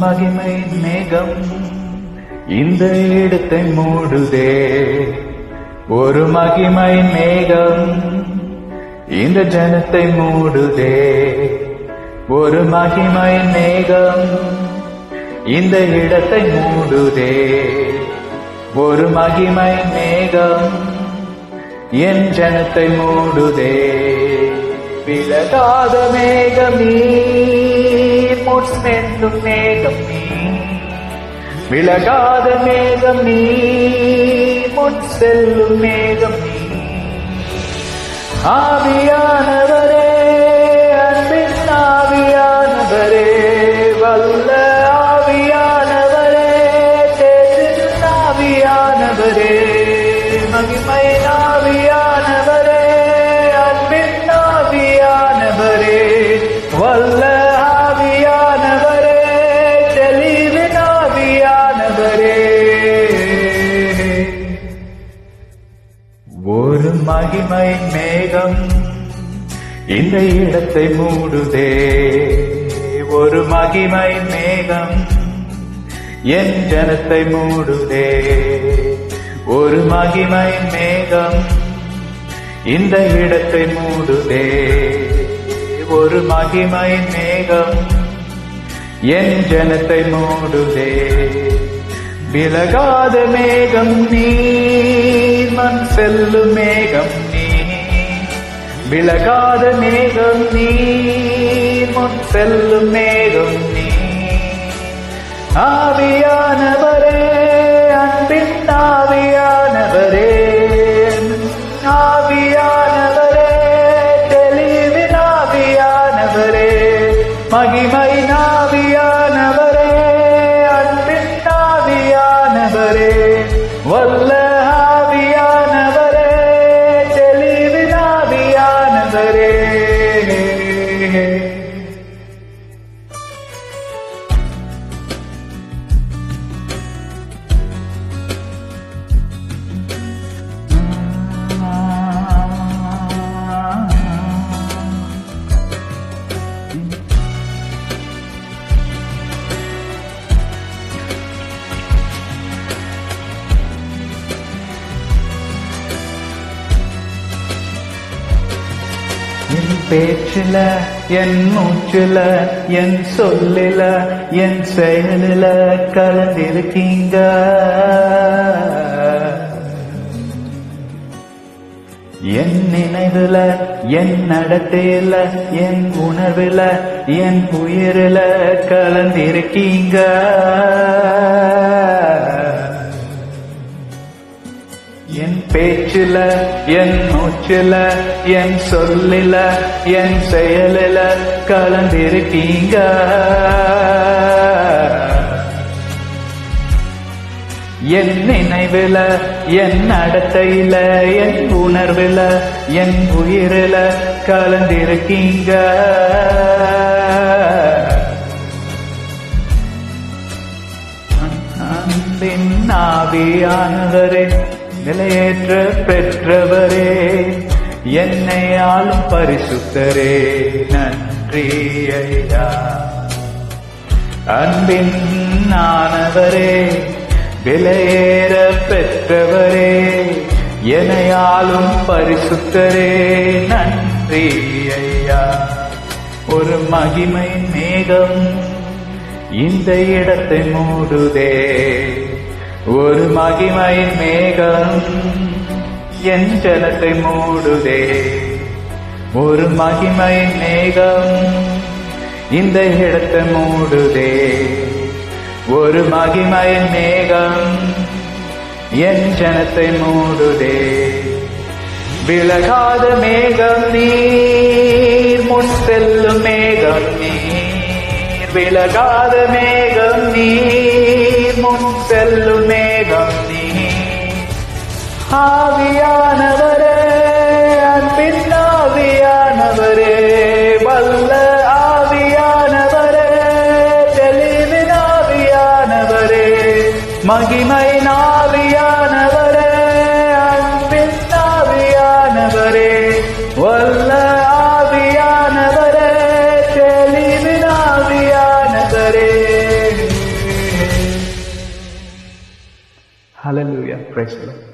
மகிமை மேகம். இந்த இடத்தை மூடுதே. ஒரு மகிமை மேகம். இந்த ஜனத்தை மூடுதே. ஒரு மகிமை மேகம். இந்த இடத்தை மூடுதே. ஒரு மகிமை மேகம். என் ஜனத்தை மூடுதே. விலகாத மேகமே. நீர் முன்னென்றும் மேகம் நீ விலகாத மேகம் நீ. முன் செல்லும் மேகம் நீ ஆவியானவரே அன்பின் ஒரு மகிமை மேகம் இந்த இடத்தை மூடுதே. ஒரு மகிமை மேகம் என் ஜனத்தை மூடுதே. ஒரு மகிமை மேகம் இந்த இடத்தை மூடுதே. ஒரு மகிமை மேகம் என் ஜனத்தை மூடுதே. விலகாத மேகம் நீர் மண் செல்லும் மேகம் நீ விலகாத மேகம் நீர் முன் செல்லும் மேகம் நீ ஆவியானவரே அன்பின் ஆவியானவரே. ஆவியானவரே தெளிவின் ஆவியானவரே. மகிமை ஆவியானவரே என் பேச்சில என் மூச்சுல என் சொல்லில என் செயலில கலந்திருக்கீங்க. என் நினைவுல என் நடத்தையில என் உணர்வுல என் உயிரில கலந்திருக்கீங்க. என் பேச்சுல என் மூச்சில என் சொல்லில என் செயலில கலந்திருக்கீங்க. என் நினைவில என் நடத்தையில என் உணர்வில என் உயிரில கலந்திருக்கீங்க. அன்பின் ஆவியானவரே நிலையேற்ற பெற்றவரே என்னை ஆளும் பரிசுத்தரே. நன்றி ஐயா. அன்பின் ஆனவரே விலையேற பெற்றவரே எனையாலும் பரிசுத்தரே. நன்றி ஐயா. ஒரு மகிமை மேகம் இந்த இடத்தை மூடுதே. ஒரு மகிமை மேகம் என் ஜனத்தை மூடுதே. ஒரு மகிமை மேகம் இந்த இடத்தை மூடுதே. ஒரு மகிமை மேகம் என் ஜனத்தை மூடுதே. விலகாத மேகம் நீர் முன் செல்லும் மேகம் நீர். விலகாத மேகம் நீர். செல்லும் மேகம் நீர் ஆவியானவரே அன்பின் ஆவியானவரே வல்ல ஆவியானவரே தெளிவின் ஆவியானவரே மகிமை நாவியான Praise the Lord.